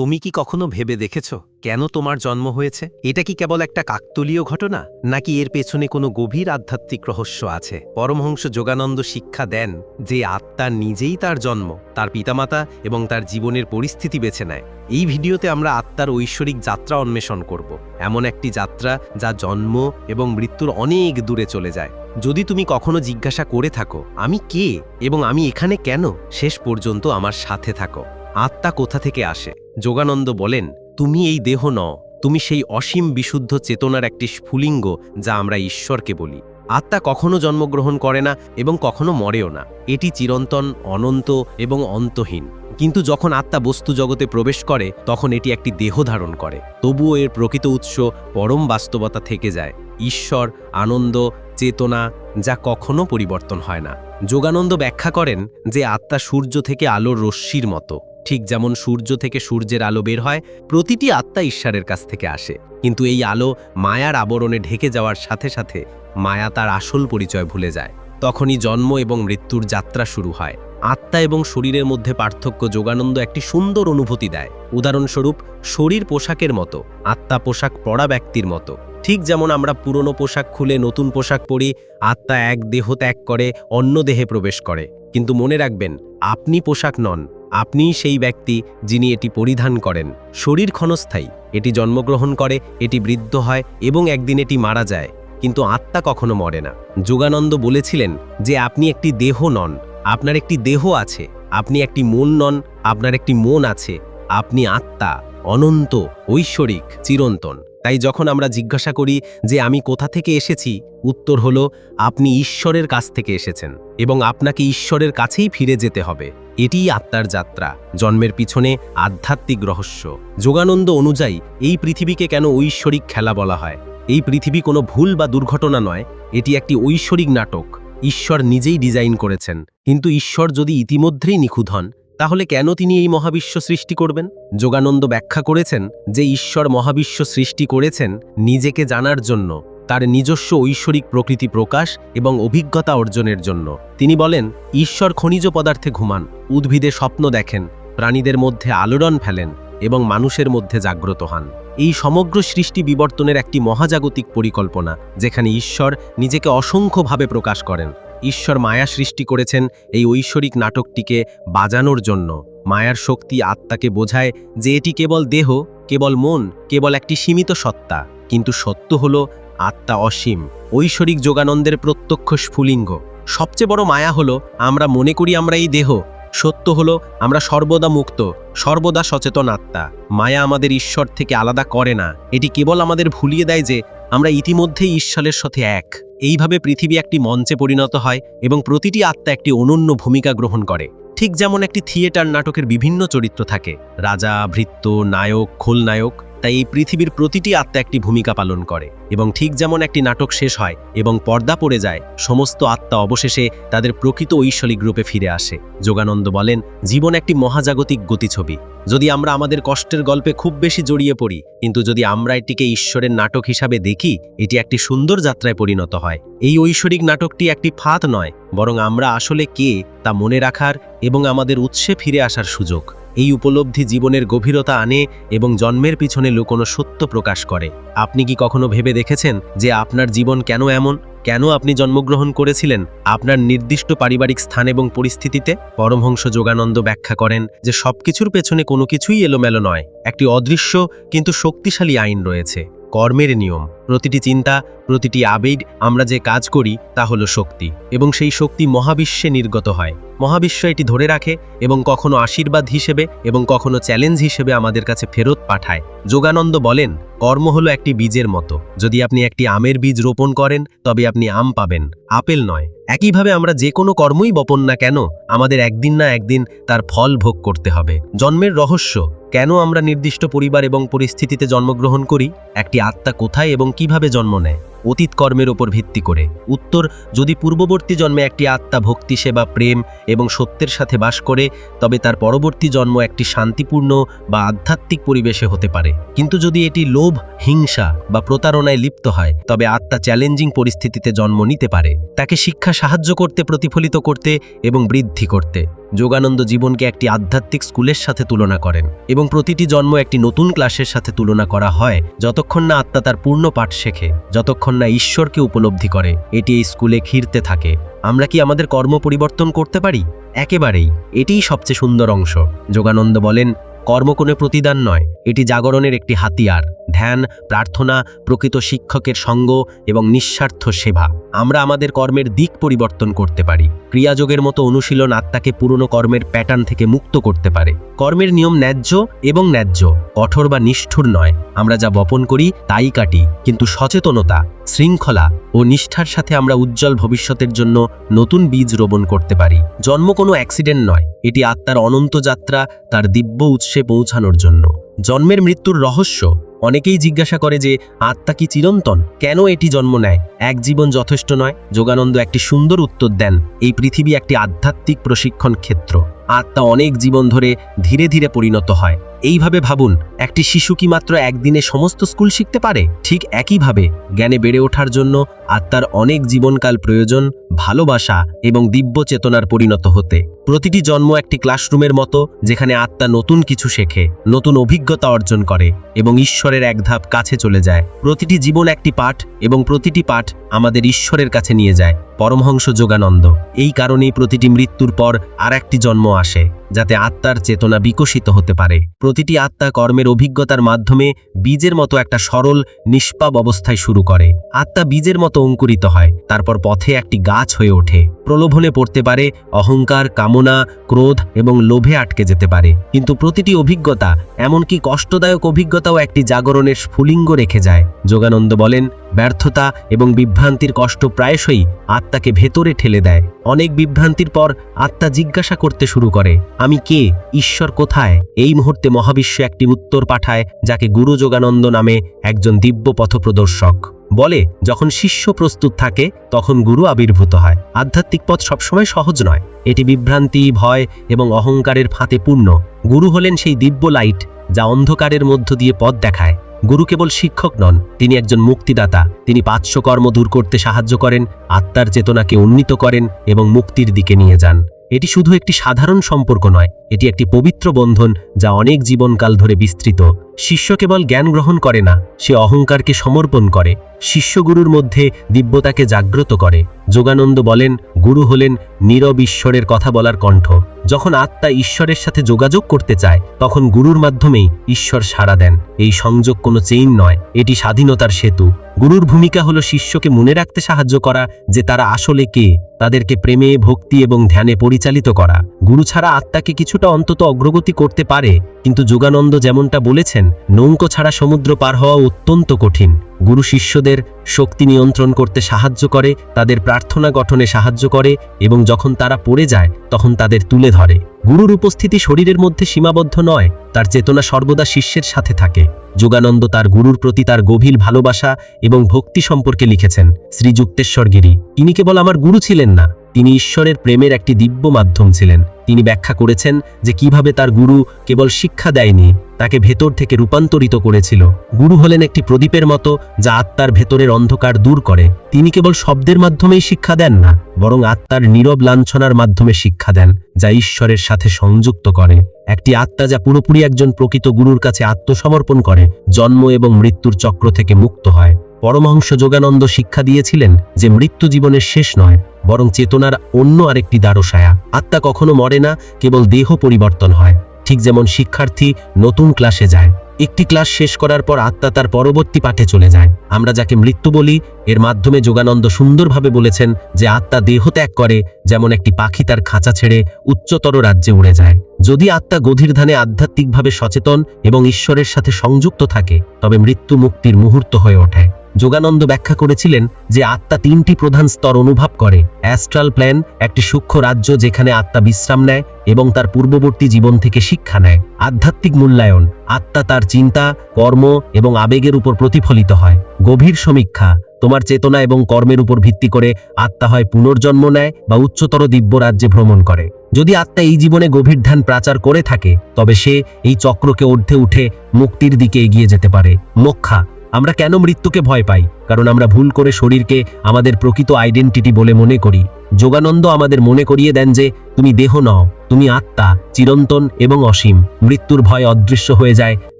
তুমি কি কখনো ভেবে দেখেছ কেন তোমার জন্ম হয়েছে? এটা কি কেবল একটা কাকতলীয় ঘটনা? নাকি এর পেছনে কোনো গভীর আধ্যাত্মিক রহস্য আছে? পরমহংস যোগানন্দ শিক্ষা দেন যে আত্মা নিজেই তার জন্ম, তার পিতামাতা এবং তার জীবনের পরিস্থিতি বেছে নেয়। এই ভিডিওতে আমরা আত্মার ঐশ্বরিক যাত্রা অন্বেষণ করব। এমন একটি যাত্রা যা জন্ম এবং মৃত্যুর অনেক দূরে চলে যায়। যদি তুমি কখনো জিজ্ঞাসা করে থাকো, আমি কে এবং আমি এখানে কেন? শেষ পর্যন্ত আমার সাথে থাকো। আত্মা কোথা থেকে আসে? যোগানন্দ বলেন, তুমি এই দেহ নও, তুমি সেই অসীম বিশুদ্ধ চেতনার একটি স্ফুলিঙ্গ যা আমরা ঈশ্বরকে বলি। আত্মা কখনো জন্মগ্রহণ করে না এবং কখনো মরেও না। এটি চিরন্তন, অনন্ত এবং অন্তহীন। কিন্তু যখন আত্মা বস্তু জগতে প্রবেশ করে, তখন এটি একটি দেহ ধারণ করে। তবুও এর প্রকৃত উৎস পরম বাস্তবতা থেকে যায়। ঈশ্বর, আনন্দ, চেতনা যা কখনো পরিবর্তন হয় না। যোগানন্দ ব্যাখ্যা করেন যে আত্মা সূর্য থেকে আলোর রশ্মির মতো। ঠিক যেমন সূর্য থেকে সূর্যের আলো বের হয়, প্রতিটি আত্মা ঈশ্বরের কাছ থেকে আসে। কিন্তু এই আলো মায়ার আবরণে ঢেকে যাওয়ার সাথে সাথে মায়া তার আসল পরিচয় ভুলে যায়। তখনই জন্ম এবং মৃত্যুর যাত্রা শুরু হয়। আত্মা এবং শরীরের মধ্যে পার্থক্য যোগানন্দ একটি সুন্দর অনুভূতি দেয়। উদাহরণস্বরূপ, শরীর পোশাকের মতো, আত্মা পোশাক পরা ব্যক্তির মতো। ঠিক যেমন আমরা পুরনো পোশাক খুলে নতুন পোশাক পরি, আত্মা এক দেহ ত্যাগ করে, অন্য দেহে প্রবেশ করে। কিন্তু মনে রাখবেন, আপনি পোশাক নন আপনিই সেই ব্যক্তি যিনি এটি পরিধান করেন। শরীর ক্ষণস্থায়ী, এটি জন্মগ্রহণ করে, এটি বৃদ্ধ হয় এবং একদিন এটি মারা যায়। কিন্তু আত্মা কখনো মরে না। যোগানন্দ বলেছিলেন যে আপনি একটি দেহ নন, আপনার একটি দেহ আছে, আপনি একটি মন নন, আপনার একটি মন আছে, আপনি আত্মা, অনন্ত, ঐশ্বরিক, চিরন্তন। তাই যখন আমরা জিজ্ঞাসা করি যে আমি কোথা থেকে এসেছি, উত্তর হলো, আপনি ঈশ্বরের কাছ থেকে এসেছেন এবং আপনাকে ঈশ্বরের কাছেই ফিরে যেতে হবে। এটিই আত্মার যাত্রা, জন্মের পিছনে আধ্যাত্মিক রহস্য। যোগানন্দ অনুযায়ী, এই পৃথিবীকে কেন ঐশ্বরিক খেলা বলা হয়? এই পৃথিবী কোনো ভুল বা দুর্ঘটনা নয়, এটি একটি ঐশ্বরিক নাটক। ঈশ্বর নিজেই ডিজাইন করেছেন। কিন্তু ঈশ্বর যদি ইতিমধ্যেই নিখুঁত হন তাহলে কেন তিনি এই মহাবিশ্ব সৃষ্টি করবেন? যোগানন্দ ব্যাখ্যা করেছেন যে ঈশ্বর মহাবিশ্ব সৃষ্টি করেছেন নিজেকে জানার জন্য, তার নিজস্ব ঐশ্বরিক প্রকৃতি প্রকাশ এবং অভিজ্ঞতা অর্জনের জন্য। তিনি বলেন, ঈশ্বর খনিজ পদার্থে ঘুমান, উদ্ভিদে স্বপ্ন দেখেন, প্রাণীদের মধ্যে আলোড়ন ফেলেন এবং মানুষের মধ্যে জাগ্রত হন। এই সমগ্র সৃষ্টি বিবর্তনের একটি মহাজাগতিক পরিকল্পনা, যেখানে ঈশ্বর নিজেকে অসংখ্যভাবে প্রকাশ করেন। ঈশ্বর মায়া সৃষ্টি করেছেন এই ঐশ্বরিক নাটকটিকে বাজানোর জন্য। মায়ার শক্তি আত্মাকে বোঝায় যে এটি কেবল দেহ, কেবল মন, কেবল একটি সীমিত সত্তা। কিন্তু সত্য হল আত্মা অসীম, ঐশ্বরিক যোগানন্দের প্রত্যক্ষ স্ফুলিঙ্গ। সবচেয়ে বড় মায়া হলো আমরা মনে করি আমরা এই দেহ, সত্য হলো আমরা সর্বদা মুক্ত, সর্বদা সচেতন আত্মা। মায়া আমাদের ঈশ্বর থেকে আলাদা করে না, এটি কেবল আমাদের ভুলিয়ে দেয় যে আমরা ইতিমধ্যেই ঈশ্বরের সাথে এক। এইভাবে পৃথিবী একটি মঞ্চে পরিণত হয় এবং প্রতিটি আত্মা একটি অনন্য ভূমিকা গ্রহণ করে। ঠিক যেমন একটি থিয়েটার নাটকের বিভিন্ন চরিত্র থাকে। রাজা, ভৃত্য, নায়ক, খোলনায়ক তাই এই পৃথিবীর প্রতিটি আত্মা একটি ভূমিকা পালন করে এবং ঠিক যেমন একটি নাটক শেষ হয় এবং পর্দা পড়ে যায়, সমস্ত আত্মা অবশেষে তাদের প্রকৃত ঐশ্বরিক রূপে ফিরে আসে। যোগানন্দ বলেন, জীবন একটি মহাজাগতিক গতিছবি। যদি আমরা আমাদের কষ্টের গল্পে খুব বেশি জড়িয়ে পড়ি, কিন্তু যদি আমরা এটিকে ঈশ্বরের নাটক হিসাবে দেখি, এটি একটি সুন্দর যাত্রায় পরিণত হয়। এই ঐশ্বরিক নাটকটি একটি ফাঁদ নয়, বরং আমরা আসলে কে, তা মনে রাখার এবং আমাদের উৎসে ফিরে আসার সুযোগ। এই উপলব্ধি জীবনের গভীরতা আনে এবং জন্মের পিছনে লুকোনো সত্য প্রকাশ করে। আপনি কি কখনো ভেবে দেখেছেন যে আপনার জীবন কেন এমন? কেন আপনি জন্মগ্রহণ করেছিলেন আপনার নির্দিষ্ট পারিবারিক স্থান এবং পরিস্থিতিতে? পরমহংস যোগানন্দ ব্যাখ্যা করেন যে সবকিছুর পেছনে কোনো কিছুই এলোমেলো নয়। একটি অদৃশ্য কিন্তু শক্তিশালী আইন রয়েছে। কর্মের নিয়ম। প্রতিটি চিন্তা, প্রতিটি আবেগ আমরা যে কাজ করি, তা হলো শক্তি। এবং সেই শক্তি মহাবিশ্বে নির্গত হয়। মহাবিশ্ব এটি ধরে রাখে এবং কখনো আশীর্বাদ হিসেবে এবং কখনো চ্যালেঞ্জ হিসেবে আমাদের কাছে ফেরত পাঠায়। যোগানন্দ বলেন, কর্ম হলো একটি বীজের মতো। যদি আপনি একটি আমের বীজ রোপণ করেন, তবে আপনি আম পাবেন। আপেল নয়। একইভাবে আমরা যে কোনো কর্মই বপন না কেন, আমাদের একদিন না একদিন তার ফল ভোগ করতে হবে। জন্মের রহস্য। কেন আমরা নির্দিষ্ট পরিবার এবং পরিস্থিতিতে জন্মগ্রহণ করি? একটি আত্মা কোথায় এবং কীভাবে জন্ম নেয়? অতীত কর্মের ওপর ভিত্তি করে। উত্তর, যদি পূর্ববর্তী জন্মে একটি আত্মা ভক্তি, সেবা, প্রেম এবং সত্যের সাথে বাস করে, তবে তার পরবর্তী জন্ম একটি শান্তিপূর্ণ বা আধ্যাত্মিক পরিবেশে হতে পারে। কিন্তু যদি এটি লোভ, হিংসা বা প্রতারণায় লিপ্ত হয়, তবে আত্মা চ্যালেঞ্জিং পরিস্থিতিতে জন্ম নিতে পারে। তাকে শিক্ষা সাহায্য করতে, প্রতিফলিত করতে এবং বৃদ্ধি করতে। যোগানন্দ জীবনকে একটি আধ্যাত্মিক স্কুলের সাথে তুলনা করেন এবং প্রতিটি জন্ম একটি নতুন ক্লাসের সাথে তুলনা করা হয় যতক্ষণ না আত্মা তার পূর্ণ পাঠ শেখে, যতক্ষণ না ঈশ্বরকে উপলব্ধি করে, এটি এই স্কুলে ঘিরতে থাকে। আমরা কি আমাদের কর্ম পরিবর্তন করতে পারি? একেবারেই। এটিই সবচেয়ে সুন্দর অংশ। যোগানন্দ বলেন কর্ম কোনো প্রতিদান নয়, এটি জাগরণের একটি হাতিয়ার, ধ্যান, প্রার্থনা, প্রকৃত শিক্ষকের সঙ্গ এবং নিঃস্বার্থ সেবা। আমরা আমাদের কর্মের দিক পরিবর্তন করতে পারি। ক্রিয়াযোগের মতো অনুশীলন আত্মাকে পুরনো কর্মের প্যাটার্ন থেকে মুক্ত করতে পারে। কর্মের নিয়ম ন্যায্য এবং ন্যায্য, কঠোর বা নিষ্ঠুর নয়। আমরা যা বপন করি, তাই কাটি, কিন্তু সচেতনতা, শৃঙ্খলা ও নিষ্ঠার সাথে আমরা উজ্জ্বল ভবিষ্যতের জন্য নতুন বীজ রোপণ করতে পারি। জন্ম কোনো অ্যাক্সিডেন্ট নয়, এটি আত্মার অনন্ত যাত্রা, তার দিব্য উৎসে পৌঁছানোর জন্য। জন্মের মৃত্যুর রহস্য। অনেকেই জিজ্ঞাসা করে যে, আত্মা কি চিরন্তন? কেন এটি জন্ম নেয়? এক জীবন যথেষ্ট নয়, যোগানন্দ একটি সুন্দর উত্তর দেন, এই পৃথিবী একটি আধ্যাত্মিক প্রশিক্ষণ ক্ষেত্র। আত্মা অনেক জীবন ধরে ধীরে ধীরে পরিণত হয়। এইভাবে ভাবুন, একটি শিশু কি মাত্র একদিনে সমস্ত স্কুল শিখতে পারে? ঠিক একইভাবে, জ্ঞানে বেড়ে ওঠার জন্য আত্মার অনেক জীবনকাল প্রয়োজন, ভালোবাসা এবং দিব্য চেতনার পরিণত হতে। প্রতিটি জন্ম একটি ক্লাসরুমের মতো, যেখানে আত্মা নতুন কিছু শেখে, নতুন অভিজ্ঞতা অর্জন করে এবং ঈশ্বরের এক ধাপ কাছে চলে যায়। প্রতিটি জীবন একটি পাঠ এবং প্রতিটি পাঠ আমাদের ঈশ্বরের কাছে নিয়ে যায়। পরমহংস যোগানন্দ। এই কারণেই প্রতিটি মৃত্যুর পর আর একটি জন্ম আসে, যাতে আত্মার চেতনা বিকশিত হতে পারে। প্রতিটি আত্মা কর্মের অভিজ্ঞতার মাধ্যমে বীজের মতো একটা সরল, নিষ্পাপ অবস্থায় শুরু করে। আত্মা বীজের মতো অঙ্কুরিত হয়, তারপর পথে একটি গাছ হয়ে ওঠে। প্রলোভনে পড়তে পারে, অহংকার, কামনা, ক্রোধ এবং লোভে আটকে যেতে পারে। কিন্তু প্রতিটি অভিজ্ঞতা, এমনকি কষ্টদায়ক অভিজ্ঞতাও একটি জাগরণের স্ফুলিঙ্গ রেখে যায়। যোগানন্দ বলেন, ব্যর্থতা এবং বিভ্রান্তির কষ্ট প্রায়শই আত্মাকে ভেতরে ঠেলে দেয়। অনেক বিভ্রান্তির পর আত্মা জিজ্ঞাসা করতে শুরু করে, আমি কে? ঈশ্বর কোথায়? এই মুহূর্তে মহাবিশ্ব একটি উত্তর পাঠায়, যাকে গুরু যোগানন্দ নামে একজন দিব্য পথপ্রদর্শক। বলে, যখন শিষ্য প্রস্তুত থাকে, তখন গুরু আবির্ভূত হয়। আধ্যাত্মিক পথ সবসময় সহজ নয়। এটি বিভ্রান্তি, ভয় এবং অহংকারের ফাঁতে পূর্ণ। গুরু হলেন সেই দিব্য লাইট যা অন্ধকারের মধ্য দিয়ে পথ দেখায়। গুরু কেবল শিক্ষক নন, তিনি একজন মুক্তিদাতা। তিনি পাঁচশো কর্ম দূর করতে সাহায্য করেন, আত্মার চেতনাকে উন্নীত করেন এবং মুক্তির দিকে নিয়ে যান। এটি শুধু একটি সাধারণ সম্পর্ক নয়, এটি একটি পবিত্র বন্ধন যা অনেক জীবনকাল ধরে বিস্তৃত। শিষ্য কেবল জ্ঞান গ্রহণ করে না, সে অহংকারকে সমর্পণ করে। শিষ্যগুরুর মধ্যে দিব্যতাকে জাগ্রত করে। যোগানন্দ বলেন, গুরু হলেন নীরব ঈশ্বরের কথা বলার কণ্ঠ। যখন আত্মা ঈশ্বরের সাথে যোগাযোগ করতে চায়, তখন গুরুর মাধ্যমেই ঈশ্বর সাড়া দেন। এই সংযোগ কোনো চেইন নয়, এটি স্বাধীনতার সেতু। গুরুর ভূমিকা হলো শিষ্যকে মনে রাখতে সাহায্য করা যে তারা আসলে কে, তাদেরকে প্রেমে, ভক্তি এবং ধ্যানে পরিচালিত করা। গুরু ছাড়া আত্মাকে কিছুটা অন্তত অগ্রগতি করতে পারে, কিন্তু যোগানন্দ যেমনটা বলেছেন নৌকো ছাড়া সমুদ্র পার হওয়া অত্যন্ত কঠিন। গুরু শিষ্যদের শক্তি নিয়ন্ত্রণ করতে সাহায্য করে, তাদের প্রার্থনা গঠনে সাহায্য করে এবং যখন তারা পড়ে যায়, তখন তাদের তুলে ধরে। গুরুর উপস্থিতি শরীরের মধ্যে সীমাবদ্ধ নয়, তার চেতনা সর্বদা শিষ্যের সাথে থাকে। যোগানন্দ তার গুরুর প্রতি তার গভীর ভালোবাসা এবং ভক্তি সম্পর্কে লিখেছেন শ্রীযুক্তেশ্বর গিরি ইনি কেবল আমার গুরু ছিলেন না। তিনি ঈশ্বরের প্রেমের একটি দিব্য মাধ্যম ছিলেন। তিনি ব্যাখ্যা করেছেন যে কীভাবে তার গুরু কেবল শিক্ষা দেয়নি, তাকে ভেতর থেকে রূপান্তরিত করেছিল। গুরু হলেন একটি প্রদীপের মতো যা আত্মার ভেতরের অন্ধকার দূর করে। তিনি কেবল শব্দের মাধ্যমেই শিক্ষা দেন না, বরং আত্মার নীরব লাঞ্ছনার মাধ্যমে শিক্ষা দেন, যা ঈশ্বরের সাথে সংযুক্ত করে। একটি আত্মা যা পুরোপুরি একজন প্রকৃত গুরুর কাছে আত্মসমর্পণ করে, জন্ম এবং মৃত্যুর চক্র থেকে মুক্ত হয়। পরমহংস যোগানন্দ শিক্ষা দিয়েছিলেন যে মৃত্যু জীবনের শেষ নয়, বরং চেতনার অন্য আরেকটি দ্বারসায়া। আত্মা কখনো মরে না, কেবল দেহ পরিবর্তন হয়। ঠিক যেমন শিক্ষার্থী নতুন ক্লাসে যায়। একটি ক্লাস শেষ করার পর আত্মা তার পরবর্তী পাঠে চলে যায়। আমরা যাকে মৃত্যু বলি, এর মাধ্যমে যোগানন্দ সুন্দরভাবে বলেছেন যে আত্মা দেহ ত্যাগ করে, যেমন একটি পাখি তার খাঁচা ছেড়ে উচ্চতর রাজ্যে উড়ে যায়। যদি আত্মা গভীর ধানে আধ্যাত্মিকভাবে সচেতন এবং ঈশ্বরের সাথে সংযুক্ত থাকে, তবে মৃত্যু মুক্তির মুহূর্ত হয়ে ওঠে। যোগানন্দ ব্যাখ্যা করেছিলেন যে আত্মা তিনটি প্রধান স্তর অনুভব করে। অ্যাস্ট্রাল প্ল্যান একটি সূক্ষ্ম রাজ্য যেখানে আত্মা বিশ্রাম নেয় এবং তার পূর্ববর্তী জীবন থেকে শিক্ষা নেয়। আধ্যাত্মিক মূল্যায়ন, আত্মা তার চিন্তা, কর্ম এবং আবেগের উপর প্রতিফলিত হয়। গভীর সমীক্ষা, তোমার চেতনা এবং কর্মের উপর ভিত্তি করে আত্মা হয় পুনর্জন্ম নেয় বা উচ্চতর দিব্য রাজ্যে ভ্রমণ করে। যদি আত্মা এই জীবনে গভীর ধ্যান প্রাচার করে থাকে, তবে সে এই চক্রকে ঊর্ধ্বে উঠে মুক্তির দিকে এগিয়ে যেতে পারে। মোক্ষা, আমরা কেন মৃত্যুকে ভয় পাই? কারণ আমরা ভুল করে শরীরকে আমাদের প্রকৃত আইডেন্টিটি বলে মনে করি। যোগানন্দ আমাদের মনে করিয়ে দেন যে, তুমি দেহ নও, তুমি আত্মা, চিরন্তন এবং অসীম। মৃত্যুর ভয় অদৃশ্য হয়ে যায়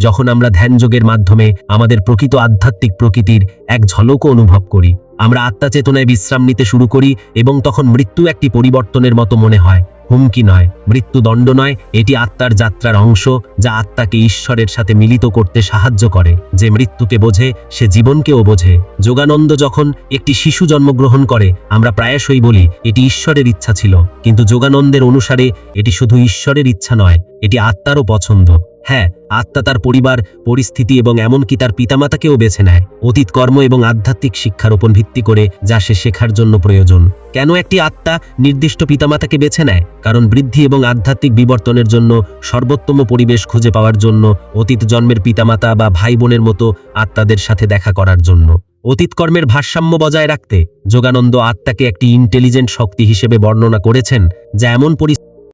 যখন আমরা ধ্যানযোগের মাধ্যমে আমাদের প্রকৃত আধ্যাত্মিক প্রকৃতির এক ঝলকও অনুভব করি। আমরা আত্মা চেতনায় বিশ্রাম নিতে শুরু করি এবং তখন মৃত্যু একটি পরিবর্তনের মতো মনে হয়। হুমকি নয় মৃত্যু দণ্ড নয়, এটি আত্মার যাত্রার অংশ যা আত্মাকে ঈশ্বরের সাথে মিলিত করতে সাহায্য করে। যে মৃত্যুকে বোঝে, সে জীবনকেও বোঝে। যোগানন্দ যখন একটি শিশু জন্মগ্রহণ করে, আমরা প্রায়শই বলি, এটি ঈশ্বরের ইচ্ছা ছিল। কিন্তু যোগানন্দের অনুসারে, এটি শুধু ঈশ্বরের ইচ্ছা নয়, এটি আত্মারও পছন্দ। হ্যাঁ আত্মা তার পরিবার, পরিস্থিতি এবং এমনকি তার পিতামাতাকেও বেছে নেয়। অতীত কর্ম এবং আধ্যাত্মিক শিক্ষার উপর ভিত্তি করে যা সে শেখার জন্য প্রয়োজন। কেন একটি আত্মা নির্দিষ্ট পিতামাতাকে বেছে নেয়? কারণ বৃদ্ধি এবং আধ্যাত্মিক বিবর্তনের জন্য সর্বোত্তম পরিবেশ খুঁজে পাওয়ার জন্য অতীত জন্মের পিতামাতা বা ভাই বোনের মতো আত্মাদের সাথে দেখা করার জন্য। অতীত কর্মের ভারসাম্য বজায় রাখতে যোগানন্দ আত্মাকে একটি ইন্টেলিজেন্ট শক্তি হিসেবে বর্ণনা করেছেন, যা এমন পরিস্থিতি